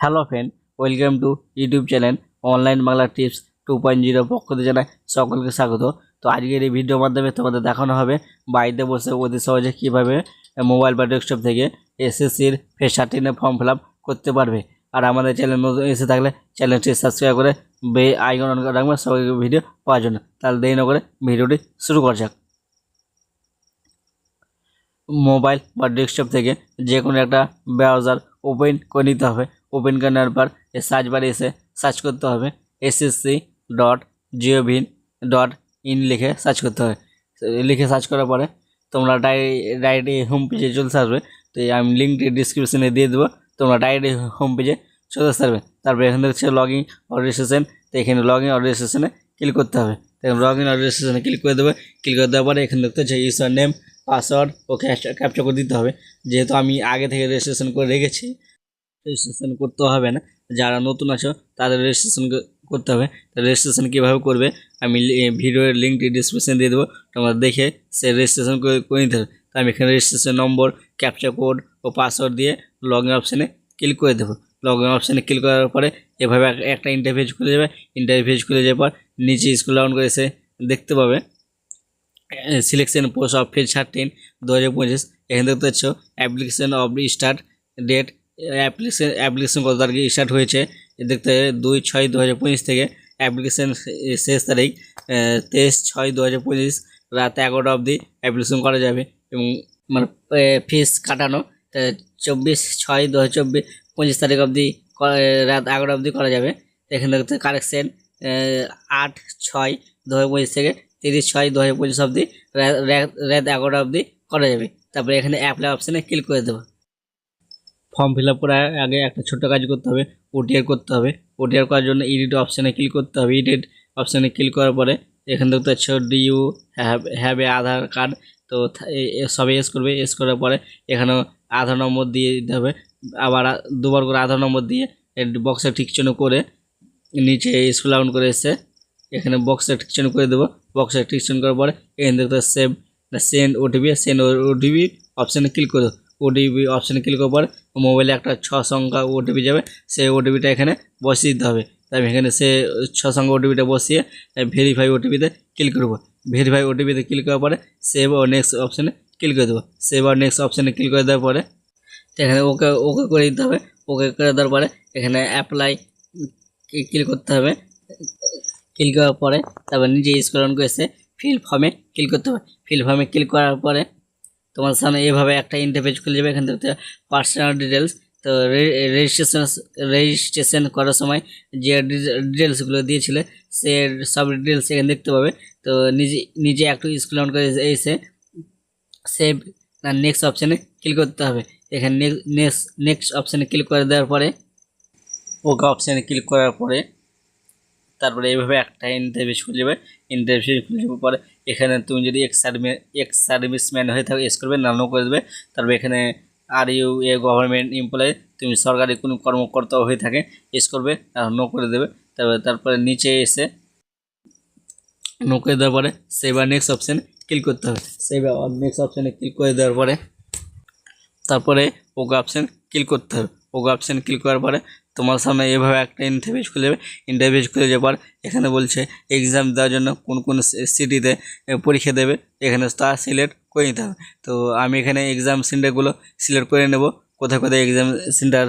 Hello friend welcome to YouTube channel online Bangla tips to point zero পক্ষ থেকে জানাই সকলকে স্বাগত। তো আজকের এই ভিডিওর মাধ্যমে তোমাদের দেখানো হবে বাড়িতে বসে অতি সহজে কীভাবে মোবাইল বা ডেস্কটপ থেকে এসএসসির ফেস থার্টিনের ফর্ম ফিল করতে পারবে। আর আমাদের চ্যানেল নতুন এসে থাকলে চ্যানেলটি সাবস্ক্রাইব করে বে আইকন অন করে রাখবেন সবাইকে ভিডিও পাওয়ার জন্য। তাহলে দেরি না করে ভিডিওটি শুরু করা যাক। মোবাইল বা ডেস্কটপ থেকে যে কোনো একটা ব্রাউজার ওপেন করে নিতে হবে। ওপেন করে নেওয়ার পর এই সার্চ বারে এসে সার্চ করতে হবে SSC dot gov in dot in লিখে সার্চ করতে হবে। লিখে সার্চ করার পরে তোমরা ডাই ডাইরেক্ট হোম পেজে চলে আসবে। তো আমি লিঙ্কটি ডিসক্রিপশনে দিয়ে দেবো। তোমরা ডাইরেক্ট হোম পেজে চলে আসতে পারবে। তারপরে এখান থেকে হচ্ছে লগ ইন রেজিস্ট্রেশন তো এখানে লগ ইন রেজিস্ট্রেশনে ক্লিক করতে হবে। লগ ইন রেজিস্ট্রেশনে ক্লিক করে দেবে। ক্লিক করে দেওয়ার পরে এখানে দেখতে হচ্ছে ইউজার নেম পাসওয়ার্ড ও ক্যাপচার করে দিতে হবে। যেহেতু আমি আগে থেকে রেজিস্ট্রেশন করে রেখেছি রেজিস্ট্রেশন করতে হবে না। যারা নতুন আছো, তাদের রেজিস্ট্রেশন করতে হবে। রেজিস্ট্রেশন কীভাবে করবে, আমি ভিডিওর লিঙ্কটি ডিসক্রিপশন দিয়ে দেবো। তোমরা দেখে সে রেজিস্ট্রেশন করে নিতে হবে। তো আমি এখানে রেজিস্ট্রেশন নম্বর ক্যাপচার কোড ও পাসওয়ার্ড দিয়ে লগ ইন অপশানে ক্লিক করে দেবো। লগ ইন অপশানে ক্লিক করার পরে এভাবে একটা ইন্টারভিউ খুলে যাবে। ইন্টারভিউ খুলে যাওয়ার পর নিচে স্কুল ডাউন করে এসে দেখতে পাবে। Selection post of fill thirteen দু হাজার পঁচিশ। এখানে দেখতে পাচ্ছ application of start date application application কত তারিখে স্টার্ট হয়েছে? দেখতে দুই ছয় দু হাজার পঁচিশ থেকে অ্যাপ্লিকেশন শেষ তারিখ তেইশ ছয় দু হাজার পঁচিশ, রাত এগারোটা অবধি অ্যাপ্লিকেশন করা যাবে এবং মানে ফিস কাটানো চব্বিশ ছয় দু হাজার চব্বিশ, পঁচিশ তারিখ অবধি রাত এগারোটা অবধি করা যাবে। এখানে দেখতে কালেকশন আট ছয় দু হাজার পঁচিশ থেকে তিরিশ ছয় দু হাজার পঁচিশ অবধি রাত এগারোটা অবধি করা যাবে। তারপরে এখানে অ্যাপ্লাই অপশানে ক্লিক করে দেবো। ফর্ম ফিল আপ করার আগে একটা ছোট্ট কাজ করতে হবে ওটিআর করতে হবে। ওটিআর করার জন্য এডিট অপশানে ক্লিক করতে হবে। এডিট অপশানে ক্লিক করার পরে এখানে দেখতে পাচ্ছ do you have Aadhaar card তো সবে এস করবে। এস করার পরে এখানেও আধার নম্বর দিয়ে দিতে হবে। আবার দুবার করে আধার নম্বর দিয়ে বক্সে ঠিক চিহ্ন করে নিচে স্কুল ডাউন করে এসে এখানে বক্সে ঠিক চিহ্ন করে দেবো। বক্সে ঠিক চিহ্ন করার পরে এখানে দেখতে save send OTP send OTP অপশানে ক্লিক করে ওটিপি অপশানে ক্লিক করার পর মোবাইলে একটা ছ সংখ্যা ওটিপি যাবে, সেই ওটিপিটা এখানে বসিয়ে দিতে হবে। তাই এখানে সে ছ সংখ্যা ওটিপিটা বসিয়ে ভেরিফাই ওটিপিতে ক্লিক করব। ভেরিফাই ওটিপিতে ক্লিক করার পরে সেভ ও নেক্সট অপশানে ক্লিক করে দেবো। সেভ আর নেক্সট অপশানে ক্লিক করে দেওয়ার পরে এখানে ওকে ওকে করে দিতে হবে। ওকে করে দেওয়ার পরে এখানে অ্যাপ্লাই ক্লিক করতে হবে। ক্লিক করার পরে তারপর নিজে স্ক্রল অন করে এসে ফিল ফর্মে ক্লিক করতে হবে। ফিল ফর্মে ক্লিক করার পরে তোমার সামনে এভাবে একটা ইন্টারপেজ খুলে যাবে, এখান থেকে পার্সোনাল ডিটেলস তো রেজিস্ট্রেশন রেজিস্ট্রেশন করার সময় যে ডিটেলসগুলো দিয়েছিলে, সে সব ডিটেলস এখানে দেখতে পাবে। তো নিজে নিজে একটু স্কুল অন করে এসে সেভ নেক্সট অপশানে ক্লিক করতে হবে। এখানে নেক্সট নেক্সট অপশানে ক্লিক করে দেওয়ার পরে, ওকে অপশানে ক্লিক করার পরে তারপরে এইভাবে একটা ইন্টারভিউ খুলে যাবে। ইন্টারভিউ খুলে যাওয়ার পরে এখানে তুমি যদি এক্স সার্ভি এক্স সার্ভিসম্যান হয়ে থাকো, এস করবে না নো করে দেবে। তারপরে এখানে are you a government employee তুমি সরকারি কোনো কর্মকর্তা হয়ে থাকে, এস করবে, আর নো করে দেবে। তারপরে তারপরে নিচে এসে নো করে দেওয়ার পরে সেভ নেক্সট অপশানে ক্লিক করতে হবে। সেভ নেক্সট অপশানে ক্লিক করে দেওয়ার পরে, তারপরে ওকে অপশান ক্লিক করতে হবে। ওকে অপশান ক্লিক করার পরে তোমার সামনে এভাবে একটা ইন্টারভিউ খুলে যাবে ইন্টারভিউ খুলে পর এখানে বলছে এক্সাম দেওয়ার জন্য কোন কোন সিটিতে পরীক্ষা দেবে, এখানে তা সিলেক্ট করে নিতে হবে। তো আমি এখানে এক্সাম সেন্টারগুলো সিলেক্ট করে নেব, কোথায় কোথায় এক্সাম সেন্টার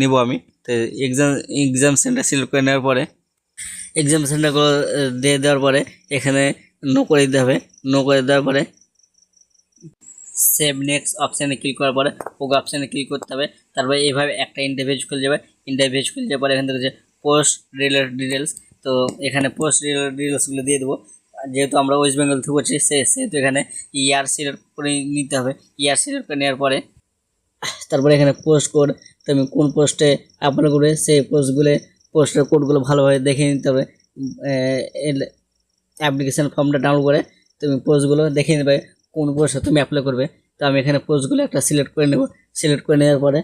নেব আমি। তো এক্সাম এক্সাম সেন্টার সিলেক্ট করে নেওয়ার পরে এক্সাম সেন্টারগুলো দিয়ে দেওয়ার পরে এখানে নো করে দিতে হবে। নো করে দেওয়ার পরে সেভ নেক্সট অপশানে ক্লিক করার পরে ওকে অপশানে ক্লিক করতে হবে। তারপরে এইভাবে একটা ইন্টারভিউ খুলে যাবে। ইন্টারভিউ খুলে যাওয়ার পরে এখান থেকে যে পোস্ট রিলেটেড ডিটেলস তো এখানে পোস্ট রিলেটেড ডিটেলসগুলো দিয়ে দেবো। যেহেতু আমরা ওয়েস্ট বেঙ্গল থেকে করছি সে সেহেতু এখানে ইয়ার সিলেক্ট করে নিতে হবে। ইয়ার সিলেক্ট করে নেওয়ার পরে তারপরে এখানে পোস্ট কোড তুমি কোন পোস্টে আপলোড করবে সেই পোস্টগুলো পোস্টের কোডগুলো ভালোভাবে দেখে নিতে হবে। অ্যাপ্লিকেশান ফর্মটা ডাউনলোড করে তুমি পোস্টগুলো দেখে নেবে কোন পোস্টে তুমি অ্যাপ্লাই করবে, তো আমি এখানে পোস্টগুলো একটা সিলেক্ট করে নেব। সিলেক্ট করে নেওয়ার পরে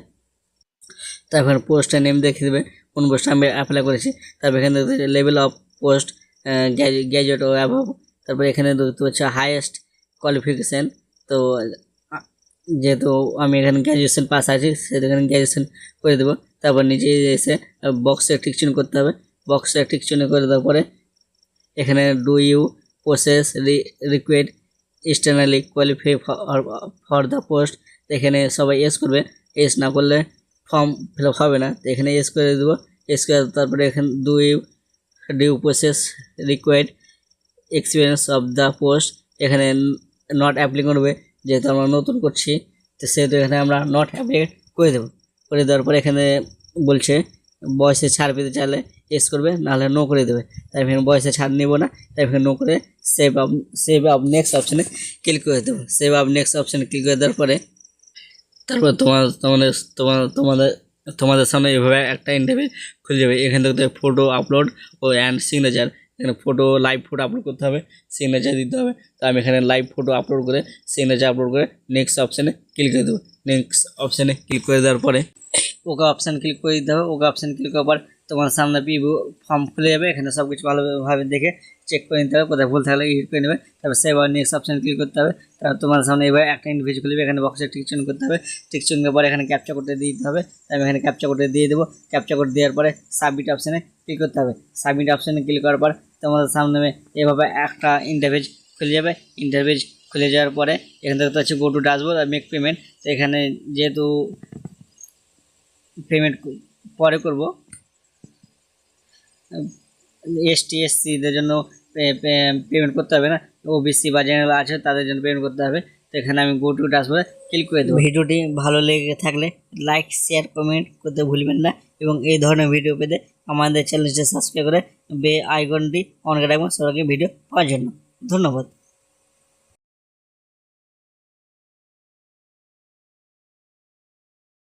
তারপর পোস্টের নেম দেখে দেবে, কোন পোস্টে আমি অ্যাপ্লাই করেছি। তারপর এখানে লেভেল অফ পোস্ট গ্যাজেট ও অ্যাভাব তারপর এখানে দেখতে পাচ্ছি হাইয়েস্ট কোয়ালিফিকেশান তো যেহেতু আমি এখানে গ্র্যাজুয়েশন পাস আছি, সেহেতু এখানে গ্র্যাজুয়েশন করে দেবো। তারপর নিচে এসে বক্সে টিক চিহ্ন করতে হবে। বক্সে টিক চিহ্ন করে দেওয়ার পরে এখানে do you process re required externally qualify for the post এখানে সবাই এস করবে। এস না করলে ফর্ম ফিল হবে না। তো এখানে এস করে দেবো। এস করে তারপরে এখানে you due process required experience of the post এখানে নট অ্যাপ্লি করবে, যেহেতু আমরা নতুন করছি। তো সেহেতু এখানে আমরা নট অ্যাপ্লি করে দেবো। করে দেওয়ার পরে এখানে বলছে বয়সে ছাড় পেতে চাইলে এস করবে, নাহলে নো করে দেবে। তাই এখানে বয়সে ছাড় নেব না, তাই এখানে নো করে save up save up next অপশানে ক্লিক করে দেবো। সেভ আপ নেক্সট অপশানে ক্লিক করে দেওয়ার পরে তারপর তোমার, তোমাদের তোমার, তোমাদের তোমাদের সামনে এভাবে একটা ইন্টারভিউ খুলে যাবে। এখান থেকে ফটো আপলোড ও অ্যান্ড সিগনেচার এখানে ফটো লাইভ ফটো আপলোড করতে হবে সিগনেচার দিতে হবে। তো আমি এখানে লাইভ ফটো আপলোড করে সিগনেচার আপলোড করে নেক্সট অপশানে ক্লিক করে দেবো। নেক্সট অপশানে ক্লিক করে দেওয়ার পরে ওকে অপশান ক্লিক করে দিতে হবে ওকে অপশান ক্লিক করার পর তোমার সামনে পিভিউ ফর্ম খুলে যাবে, এখানে সব কিছু ভালোভাবে দেখে চেক করে নিতে হবে, কোথায় ভুল থাকলে এডিট করে নেবে, তারপর সেভ নেক্সট অপশান ক্লিক করতে হবে, তারপর তোমার সামনে এবার একটা ইন্ডিভিজুয়াল খুলবে, এখানে বক্সে টিক চিহ্ন করতে হবে টিক চিহ্নের পরে এখানে ক্যাপচা করতে দিতে হবে তাই আমি এখানে ক্যাপচা করতে দিয়ে দেবো ক্যাপচা করে দেওয়ার পরে সাবমিট অপশানে ক্লিক করতে হবে সাবমিট অপশানে ক্লিক করার পর তোমাদের সামনে এভাবে একটা ইন্টারভিউ খুলে যাবে ইন্টারভিউ খুলে যাওয়ার পরে এখান থেকে তো হচ্ছে গো টু ডাসবোর্ড আর মেক পেমেন্ট এখানে যেহেতু পেমেন্ট পরে করব। এসটি এসসিদের জন্য পেমেন্ট করতে হবে না। ওবিসি বা জেনারেল আছে, তাদের জন্য পেমেন্ট করতে হবে। তো এখানে আমি গো টু ডাসবোর্ডে ক্লিক করে দেবো। ভিডিওটি ভালো লেগে থাকলে লাইক শেয়ার কমেন্ট করতে ভুলবেন না। এবং এই ধরনের ভিডিও পেতে আমাদের চ্যানেলটি সাবস্ক্রাইব করে বে আইকনটি অন করে রাখবেন, সবাইকে ভিডিও পাওয়ার জন্য। ধন্যবাদ।